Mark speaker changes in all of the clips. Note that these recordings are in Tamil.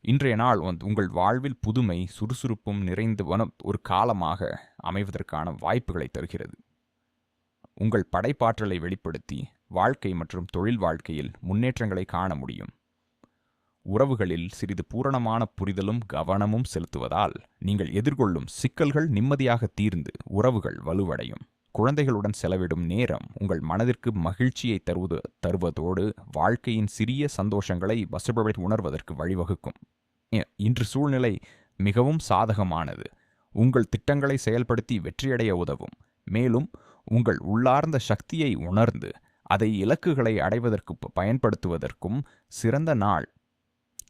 Speaker 1: இன்றைய நாள் வந்து உங்கள் வாழ்வில் புதுமை சுறுசுறுப்பும் நிறைந்த வன ஒரு காலமாக அமைவதற்கான வாய்ப்புகளை தருகிறது. உங்கள் படைப்பாற்றலை வெளிப்படுத்தி வாழ்க்கை மற்றும் தொழில் வாழ்க்கையில் முன்னேற்றங்களை காண முடியும். உறவுகளில் சிறிது பூரணமான புரிதலும் கவனமும் செலுத்துவதால் நீங்கள் எதிர்கொள்ளும் சிக்கல்கள் நிம்மதியாக தீர்ந்து உறவுகள் வலுவடையும். குழந்தைகளுடன் செலவிடும் நேரம் உங்கள் மனதிற்கு மகிழ்ச்சியை தருவது தருவதோடு வாழ்க்கையின் சிறிய சந்தோஷங்களை வசுபவை உணர்வதற்கு வழிவகுக்கும். இன்று சூழ்நிலை மிகவும் சாதகமானது. உங்கள் திட்டங்களை செயல்படுத்தி வெற்றியடைய உதவும். மேலும் உங்கள் உள்ளார்ந்த சக்தியை உணர்ந்து அதை இலக்குகளை அடைவதற்கு பயன்படுத்துவதற்கும் சிறந்த நாள்.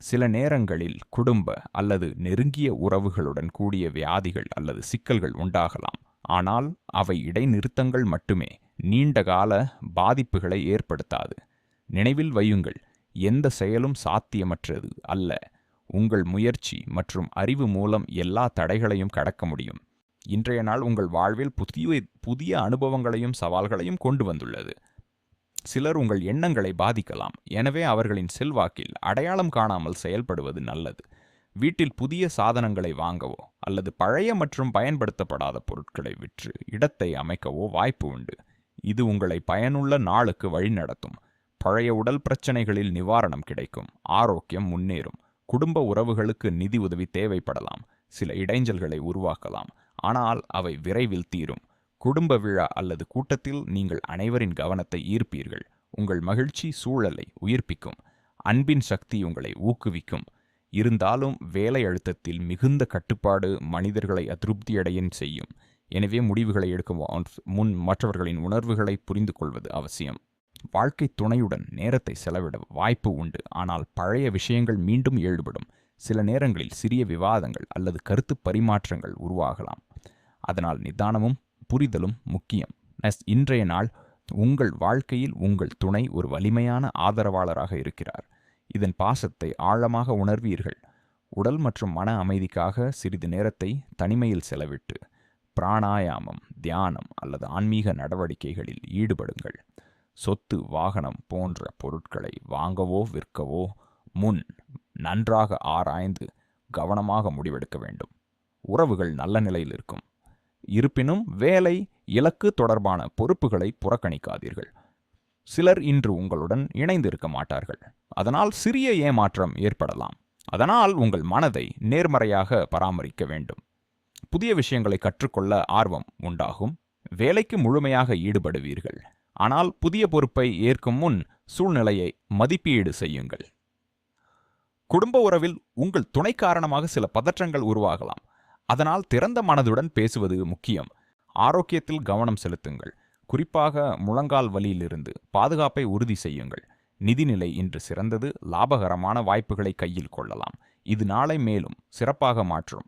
Speaker 1: சில நேரங்களில் குடும்ப அல்லது நெருங்கிய உறவுகளுடன் கூடிய வியாதிகள் அல்லது சிக்கல்கள் உண்டாகலாம். ஆனால் அவை இடைநிறுத்தங்கள் மட்டுமே நீண்டகால பாதிப்புகளை ஏற்படுத்தாது. நினைவில் வையுங்கள் எந்த செயலும் சாத்தியமற்றது அல்ல. உங்கள் முயற்சி மற்றும் அறிவு மூலம் எல்லா தடைகளையும் கடக்க முடியும். இன்றைய நாள் உங்கள் வாழ்வில் புதிய புதிய அனுபவங்களையும் சவால்களையும் கொண்டு வந்துள்ளது. சிலர் உங்கள் எண்ணங்களை பாதிக்கலாம். எனவே அவர்களின் செல்வாக்கில் அடையாளம் காணாமல் செயல்படுவது நல்லது. வீட்டில் புதிய சாதனங்களை வாங்கவோ அல்லது பழைய மற்றும் பயன்படுத்தப்படாத பொருட்களை விற்று இடத்தை அமைக்கவோ வாய்ப்பு உண்டு. இது உங்களை பயனுள்ள நாளுக்கு வழிநடத்தும் பழைய உடல் பிரச்சனைகளில் நிவாரணம் கிடைக்கும். ஆரோக்கியம் முன்னேறும். குடும்ப உறவுகளுக்கு நிதி உதவி தேவைப்படலாம். சில இடைஞ்சல்களை உருவாக்கலாம். ஆனால் அவை விரைவில் தீரும். குடும்ப விழா அல்லது கூட்டத்தில் நீங்கள் அனைவரின் கவனத்தை ஈர்ப்பீர்கள். உங்கள் மகிழ்ச்சி சூழலை உயிர்ப்பிக்கும். அன்பின் சக்தி உங்களை ஊக்குவிக்கும். இருந்தாலும் வேலை அழுத்தத்தில் மிகுந்த கட்டுப்பாடு மனிதர்களை அதிருப்தியடையன் செய்யும். எனவே முடிவுகளை எடுக்கும் முன் மற்றவர்களின் உணர்வுகளை புரிந்து கொள்வது அவசியம். வாழ்க்கை துணையுடன் நேரத்தை செலவிட வாய்ப்பு உண்டு. ஆனால் பழைய விஷயங்கள் மீண்டும் ஏழுபடும் சில நேரங்களில் சிறிய விவாதங்கள் அல்லது கருத்து பரிமாற்றங்கள் உருவாகலாம். அதனால் நிதானமும் புரிதலும் முக்கியம். இன்றைய நாள் உங்கள் வாழ்க்கையில் உங்கள் துணை ஒரு வலிமையான ஆதரவாளராக இருக்கிறார். இதன் பாசத்தை ஆழமாக உணர்வீர்கள். உடல் மற்றும் மன அமைதிக்காக சிறிது நேரத்தை தனிமையில் செலவிட்டு பிராணாயாமம் தியானம் அல்லது ஆன்மீக நடவடிக்கைகளில் ஈடுபடுங்கள். சொத்து வாகனம் போன்ற பொருட்களை வாங்கவோ விற்கவோ முன் நன்றாக ஆராய்ந்து கவனமாக முடிவெடுக்க வேண்டும். உறவுகள் நல்ல நிலையில் இருக்கும். இருப்பினும் வேலை இலக்கு தொடர்பான பொறுப்புகளை புறக்கணிக்காதீர்கள். சிலர் இன்று உங்களுடன் இணைந்திருக்க மாட்டார்கள். அதனால் சிறிய ஏமாற்றம் ஏற்படலாம். அதனால் உங்கள் மனதை நேர்மறையாக பராமரிக்க வேண்டும். புதிய விஷயங்களை கற்றுக்கொள்ள ஆர்வம் உண்டாகும். வேலைக்கு முழுமையாக ஈடுபடுவீர்கள். ஆனால் புதிய பொறுப்பை ஏற்கும் முன் சூழ்நிலையை மதிப்பீடு செய்யுங்கள். குடும்ப உறவில் உங்கள் துணை காரணமாக சில பதற்றங்கள் உருவாகலாம். அதனால் திறந்த மனதுடன் பேசுவது முக்கியம். ஆரோக்கியத்தில் கவனம் செலுத்துங்கள். குறிப்பாக முழங்கால் வலியிலிருந்து பாதுகாப்பை உறுதி செய்யுங்கள். நிதிநிலை இன்று சிறந்தது. லாபகரமான வாய்ப்புகளை கையில் கொள்ளலாம். இது நாளை மேலும் சிறப்பாக மாற்றும்.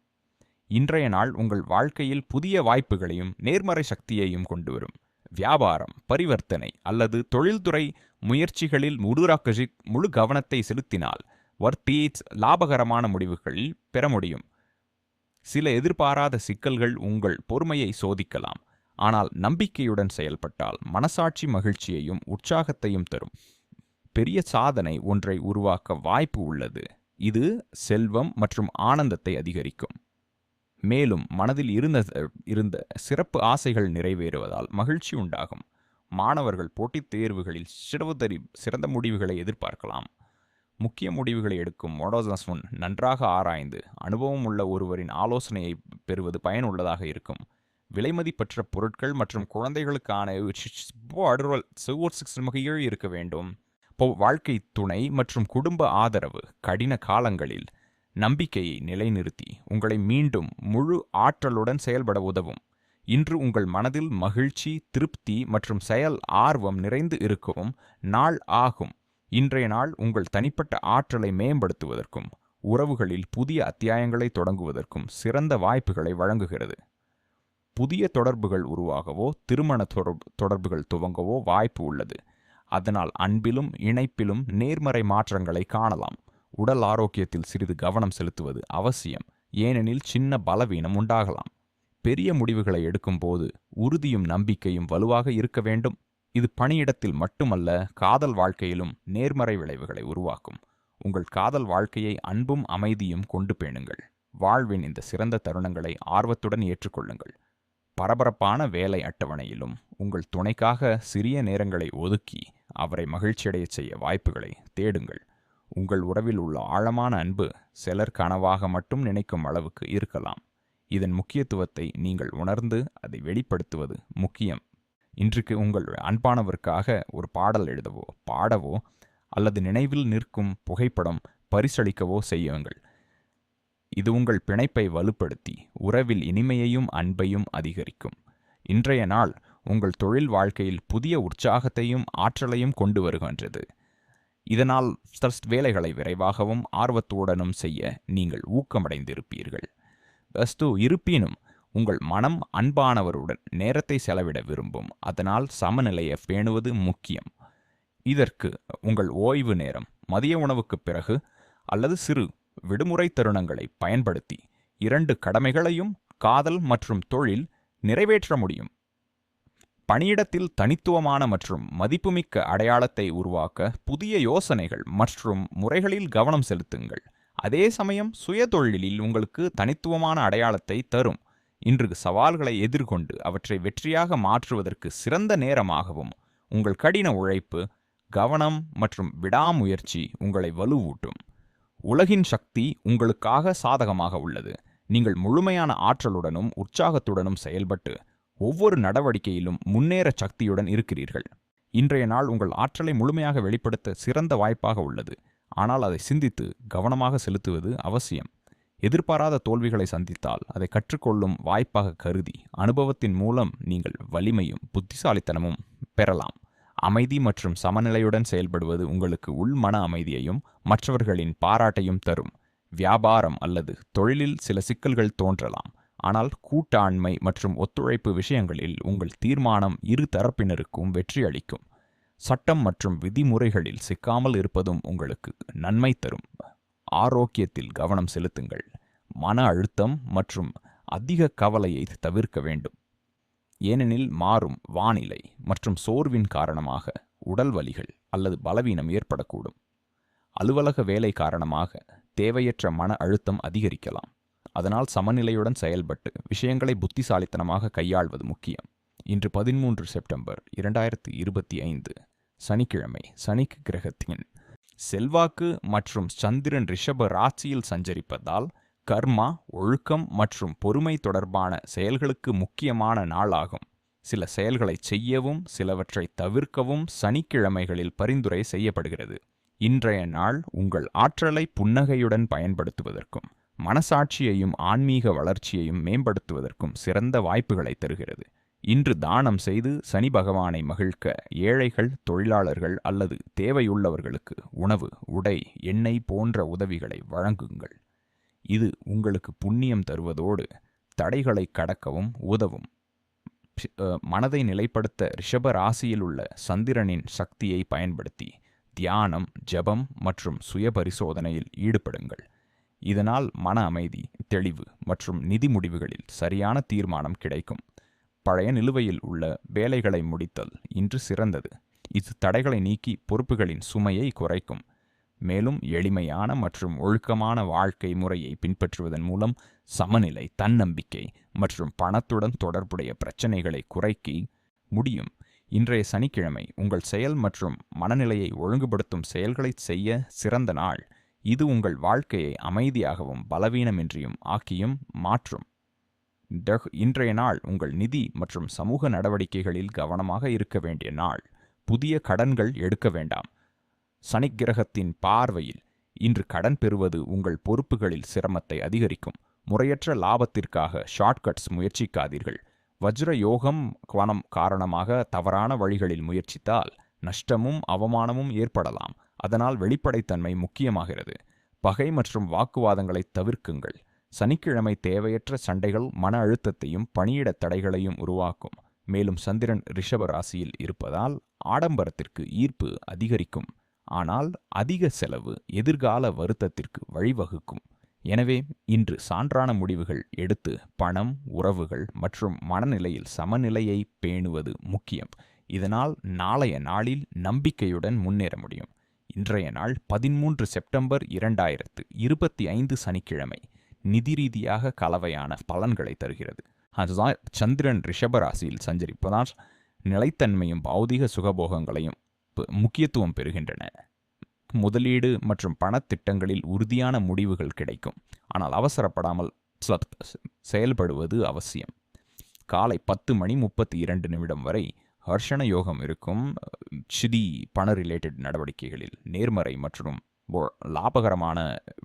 Speaker 1: இன்றைய நாள் உங்கள் வாழ்க்கையில் புதிய வாய்ப்புகளையும் நேர்மறை சக்தியையும் கொண்டு வரும். வியாபாரம் பரிவர்த்தனை அல்லது தொழில்துறை முயற்சிகளில் முழுராக்கஜி முழு கவனத்தை செலுத்தினால் வர்த்தீட்ஸ் லாபகரமான முடிவுகளில் பெற முடியும். சில எதிர்பாராத சிக்கல்கள் உங்கள் பொறுமையை சோதிக்கலாம். ஆனால் நம்பிக்கையுடன் செயல்பட்டால் மனசாட்சி மகிழ்ச்சியையும் உற்சாகத்தையும் தரும். பெரிய சாதனை ஒன்றை உருவாக்க வாய்ப்பு உள்ளது. இது செல்வம் மற்றும் ஆனந்தத்தை அதிகரிக்கும். மேலும் மனதில் இருந்த இருந்த சிறப்பு ஆசைகள் நிறைவேறுவதால் மகிழ்ச்சி உண்டாகும். மாணவர்கள் போட்டித் தேர்வுகளில் சிறவுதறி சிறந்த முடிவுகளை எதிர்பார்க்கலாம். முக்கிய முடிவுகளை எடுக்கும் மோடோசஸ் முன் நன்றாக ஆராய்ந்து அனுபவம் உள்ள ஒருவரின் ஆலோசனையை பெறுவது பயனுள்ளதாக இருக்கும். விலைமதிப்பற்ற பொருட்கள் மற்றும் குழந்தைகளுக்கான வகையில் இருக்க வேண்டும். வாழ்க்கை துணை மற்றும் குடும்ப ஆதரவு கடின காலங்களில் நம்பிக்கையை நிலைநிறுத்தி உங்களை மீண்டும் முழு ஆற்றலுடன் செயல்பட உதவும். இன்று உங்கள் மனதில் மகிழ்ச்சி திருப்தி மற்றும் செயல் ஆர்வம் நிறைந்து இருக்கவும் நாள் ஆகும். இன்றைய நாள் உங்கள் தனிப்பட்ட ஆற்றலை மேம்படுத்துவதற்கும் உறவுகளில் புதிய அத்தியாயங்களை தொடங்குவதற்கும் சிறந்த வாய்ப்புகளை வழங்குகிறது. புதிய தொடர்புகள் உருவாகவோ திருமண தொடர்புகள் துவங்கவோ வாய்ப்பு உள்ளது. அதனால் அன்பிலும் இணைப்பிலும் நேர்மறை மாற்றங்களை காணலாம். உடல் ஆரோக்கியத்தில் சிறிது கவனம் செலுத்துவது அவசியம். ஏனெனில் சின்ன பலவீனம் உண்டாகலாம். பெரிய முடிவுகளை எடுக்கும்போது உறுதியும் நம்பிக்கையும் வலுவாக இருக்க வேண்டும். இது பணியிடத்தில் மட்டுமல்ல காதல் வாழ்க்கையிலும் நேர்மறை விளைவுகளை உருவாக்கும். உங்கள் காதல் வாழ்க்கையை அன்பும் அமைதியும் கொண்டு பேணுங்கள். வாழ்வின் இந்த சிறந்த தருணங்களை ஆர்வத்துடன் ஏற்றுக்கொள்ளுங்கள். பரபரப்பான வேலை அட்டவணையிலும் உங்கள் துணைக்காக சிறிய நேரங்களை ஒதுக்கி அவரை மகிழ்ச்சியடையச் செய்ய வாய்ப்புகளை தேடுங்கள். உங்கள் உறவில் உள்ள ஆழமான அன்பு சிலர் கனவாக மட்டும் நினைக்கும் அளவுக்கு இருக்கலாம். இதன் முக்கியத்துவத்தை நீங்கள் உணர்ந்து அதை வெளிப்படுத்துவது முக்கியம். இன்றைக்கு உங்கள் அன்பானவருக்காக ஒரு பாடல் எழுதவோ பாடவோ அல்லது நினைவில் நிற்கும் புகைப்படம் பரிசளிக்கவோ செய்யுங்கள். இது உங்கள் பிணைப்பை வலுப்படுத்தி உறவில் இனிமையையும் அன்பையும் அதிகரிக்கும். இன்றைய நாள் உங்கள் தொழில் வாழ்க்கையில் புதிய உற்சாகத்தையும் ஆற்றலையும் கொண்டு வருகின்றது. இதனால் ஸ்ட்ரெஸ் வேலைகளை விரைவாகவும் ஆர்வத்துடனும் செய்ய நீங்கள் ஊக்கமடைந்திருப்பீர்கள். வஸ்து இருப்பினும் உங்கள் மனம் அன்பானவருடன் நேரத்தை செலவிட விரும்பும். அதனால் சமநிலையை பேணுவது முக்கியம். இதற்கு உங்கள் ஓய்வு நேரம் மதிய உணவுக்குப் பிறகு அல்லது சிறு விடுமுறை தருணங்களை பயன்படுத்தி இரண்டு கடமைகளையும் காதல் மற்றும் தொழில் நிறைவேற்ற முடியும். பணியிடத்தில் தனித்துவமான மற்றும் மதிப்புமிக்க அடையாளத்தை உருவாக்க புதிய யோசனைகள் மற்றும் முறைகளில் கவனம் செலுத்துங்கள். அதே சமயம் சுயதொழிலில் உங்களுக்கு தனித்துவமான அடையாளத்தை தரும். இன்று சவால்களை எதிர்கொண்டு அவற்றை வெற்றியாக மாற்றுவதற்கு சிறந்த நேரமாகவும் உங்கள் கடின உழைப்பு கவனம் மற்றும் விடாமுயற்சி உங்களை வலுவூட்டும். உலகின் சக்தி உங்களுக்காக சாதகமாக உள்ளது. நீங்கள் முழுமையான ஆற்றலுடனும் உற்சாகத்துடனும் செயல்பட்டு ஒவ்வொரு நடவடிக்கையிலும் முன்னேற சக்தியுடன் இருக்கிறீர்கள். இன்றைய நாள் உங்கள் ஆற்றலை முழுமையாக வெளிப்படுத்த சிறந்த வாய்ப்பாக உள்ளது. ஆனால் அதை சிந்தித்து கவனமாக செலுத்துவது அவசியம். எதிர்பாராத தோல்விகளை சந்தித்தால் அதை கற்றுக்கொள்ளும் வாய்ப்பாக கருதி அனுபவத்தின் மூலம் நீங்கள் வலிமையும் புத்திசாலித்தனமும் பெறலாம். அமைதி மற்றும் சமநிலையுடன் செயல்படுவது உங்களுக்கு உள் மன அமைதியையும் மற்றவர்களின் பாராட்டையும் தரும். வியாபாரம் அல்லது தொழிலில் சில சிக்கல்கள் தோன்றலாம். ஆனால் கூட்டாண்மை மற்றும் ஒத்துழைப்பு விஷயங்களில் உங்கள் தீர்மானம் இரு தரப்பினருக்கும் வெற்றி அளிக்கும். சட்டம் மற்றும் விதிமுறைகளில் சிக்காமல் இருப்பதும் உங்களுக்கு நன்மை தரும். ஆரோக்கியத்தில் கவனம் செலுத்துங்கள். மன அழுத்தம் மற்றும் அதிக கவலையை தவிர்க்க வேண்டும். ஏனெனில் மாறும் வானிலை மற்றும் சோர்வின் காரணமாக உடல் வலிகள் அல்லது பலவீனம் ஏற்படக்கூடும். அலுவலக வேலை காரணமாக தேவையற்ற மன அழுத்தம் அதிகரிக்கலாம். அதனால் சமநிலையுடன் செயல்பட்டு விஷயங்களை புத்திசாலித்தனமாக கையாள்வது முக்கியம். இன்று பதிமூன்று செப்டம்பர் இரண்டாயிரத்து இருபத்தி ஐந்து சனிக்கிழமை சனிக்கு கிரகத்தின் செல்வாக்கு மற்றும் சந்திரன் ரிஷப ராசியில் சஞ்சரிப்பதால் கர்மா ஒழுக்கம் மற்றும் பொறுமை தொடர்பான செயல்களுக்கு முக்கியமான நாளாகும். சில செயல்களை செய்யவும் சிலவற்றை தவிர்க்கவும் சனிக்கிழமைகளில் பரிந்துரை செய்யப்படுகிறது. இன்றைய நாள் உங்கள் ஆற்றலை புன்னகையுடன் பயன்படுத்துவதற்கும் மனசாட்சியையும் ஆன்மீக வளர்ச்சியையும் மேம்படுத்துவதற்கும் சிறந்த வாய்ப்புகளை தருகிறது. இன்று தானம் செய்து சனி பகவானை மகிழ்க்க ஏழைகள் தொழிலாளர்கள் அல்லது தேவையுள்ளவர்களுக்கு உணவு உடை எண்ணெய் போன்ற உதவிகளை வழங்குங்கள். இது உங்களுக்கு புண்ணியம் தருவதோடு தடைகளை கடக்கவும் உதவும். மனதை நிலைப்படுத்த ரிஷப ராசியில் உள்ள சந்திரனின் சக்தியை பயன்படுத்தி தியானம் ஜபம் மற்றும் சுய பரிசோதனையில் ஈடுபடுங்கள். இதனால் மன அமைதி தெளிவு மற்றும் நிதி முடிவுகளில் சரியான தீர்மானம் கிடைக்கும். பழைய நிலுவையில் உள்ள வேலைகளை முடித்தல் இன்று சிறந்தது. இது தடைகளை நீக்கி பொறுப்புகளின் சுமையை குறைக்கும். மேலும் எளிமையான மற்றும் ஒழுக்கமான வாழ்க்கை முறையை பின்பற்றுவதன் மூலம் சமநிலை தன்னம்பிக்கை மற்றும் பணத்துடன் தொடர்புடைய பிரச்சனைகளை குறைக்கி முடியும். இன்றைய சனிக்கிழமை உங்கள் செயல் மற்றும் மனநிலையை ஒழுங்குபடுத்தும் செயல்களை செய்ய சிறந்த நாள். இது உங்கள் வாழ்க்கையை அமைதியாகவும் பலவீனமின்றியும் ஆக்கியும் மாற்றும். இன்றைய நாள் உங்கள் நிதி மற்றும் சமூக நடவடிக்கைகளில் கவனமாக இருக்க வேண்டிய நாள். புதிய கடன்கள் எடுக்க வேண்டாம். சனிக்கிரகத்தின் பார்வையில் இன்று கடன் பெறுவது உங்கள் பொறுப்புகளில் சிரமத்தை அதிகரிக்கும். முறையற்ற லாபத்திற்காக ஷார்ட்கட்ஸ் முயற்சிக்காதீர்கள். வஜ்ர யோகம் கவனம் காரணமாக தவறான வழிகளில் முயற்சித்தால் நஷ்டமும் அவமானமும் ஏற்படலாம். அதனால் வெளிப்படைத்தன்மை முக்கியமாகிறது. பகை மற்றும் வாக்குவாதங்களை தவிர்க்குங்கள். சனிக்கிழமை தேவையற்ற சண்டைகள் மன அழுத்தத்தையும் பணியிட தடைகளையும் உருவாக்கும். மேலும் சந்திரன் ரிஷப ராசியில் இருப்பதால் ஆடம்பரத்திற்கு ஈர்ப்பு அதிகரிக்கும். ஆனால் அதிக செலவு எதிர்கால வருத்தத்திற்கு வழிவகுக்கும். எனவே இன்று சான்றான முடிவுகள் எடுத்து பணம் உறவுகள் மற்றும் மனநிலையில் சமநிலையை பேணுவது முக்கியம். இதனால் நாளைய நாளில் நம்பிக்கையுடன் முன்னேற முடியும். இன்றைய நாள் பதிமூன்று செப்டம்பர் இரண்டாயிரத்து இருபத்தி ஐந்து சனிக்கிழமை. நிதி ரீதியாக கலவையான பலன்களை தருகிறது. அதுதான் சந்திரன் ரிஷபராசியில் சஞ்சரிப்பதால் நிலைத்தன்மையும் பௌதிக சுகபோகங்களையும் முக்கியத்துவம் பெறுகின்றன. முதலீடு மற்றும் பணத்திட்டங்களில் உறுதியான முடிவுகள் கிடைக்கும். ஆனால் அவசரப்படாமல் செயல்படுவது அவசியம். காலை பத்து மணி முப்பத்தி இரண்டு நிமிடம் வரை ஹர்ஷண யோகம் இருக்கும் சிதி பண ரிலேட்டட் நடவடிக்கைகளில் நேர்மறை மற்றும் லாபகரமான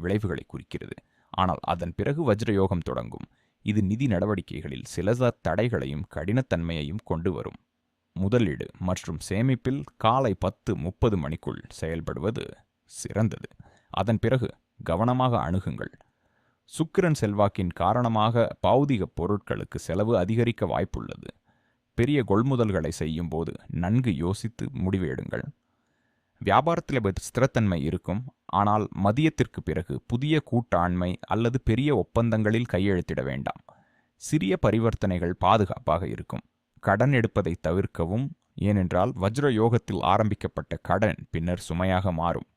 Speaker 1: விளைவுகளை குறிக்கிறது. ஆனால் அதன் பிறகு வஜ்ர யோகம் தொடங்கும். இது நிதி நடவடிக்கைகளில் சில தடைகளையும் கடினத்தன்மையையும் கொண்டு வரும். முதலீடு மற்றும் சேமிப்பில் காலை பத்து முப்பது மணிக்குள் செயல்படுவது சிறந்தது. அதன் பிறகு கவனமாக அணுகுங்கள். சுக்கிரன் செல்வாக்கின் காரணமாக பௌதிக பொருட்களுக்கு செலவு அதிகரிக்க வாய்ப்புள்ளது. பெரிய கொள்முதல்களை செய்யும்போது நன்கு யோசித்து முடிவு எடுங்கள் வியாபாரத்தில் ஸ்திரத்தன்மை இருக்கும். ஆனால் மதியத்திற்கு பிறகு புதிய கூட்டாண்மை அல்லது பெரிய ஒப்பந்தங்களில் கையெழுத்திட வேண்டாம். சிறிய பரிவர்த்தனைகள் பாதுகாப்பாக இருக்கும். கடன் எடுப்பதை தவிர்க்கவும் ஏனென்றால் வஜ்ர யோகத்தில் ஆரம்பிக்கப்பட்ட கடன் பின்னர் சுமையாக மாறும்.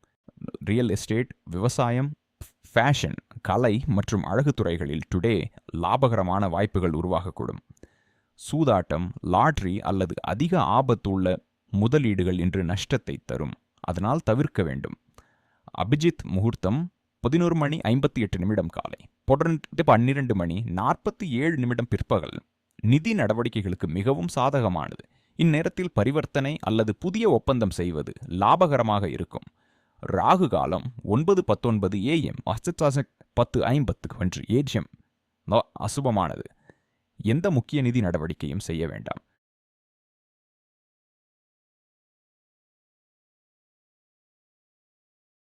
Speaker 1: ரியல் எஸ்டேட் விவசாயம் ஃபேஷன் கலை மற்றும் அழகு துறைகளில் டுடே லாபகரமான வாய்ப்புகள் உருவாகக்கூடும். சூதாட்டம் லாட்ரி அல்லது அதிக ஆபத்துள்ள முதலீடுகள் இன்று நஷ்டத்தை தரும். அதனால் தவிர்க்க வேண்டும். அபிஜித் முகூர்த்தம் பதினோரு மணி ஐம்பத்தி எட்டு நிமிடம் காலை. தொடர்ந்து பன்னிரண்டு மணி நாற்பத்தி ஏழு நிமிடம் பிற்பகல். நிதி நடவடிக்கைகளுக்கு மிகவும் சாதகமானது. இந்நேரத்தில் பரிவர்த்தனை அல்லது புதிய ஒப்பந்தம் செய்வது லாபகரமாக இருக்கும். ராகு காலம் ஒன்பது பத்தொன்பது ஏஎம் பத்து ஐம்பத்து ஒன்று ஏஜிஎம் அசுபமானது. எந்த முக்கிய நிதி நடவடிக்கையும் செய்ய வேண்டாம்.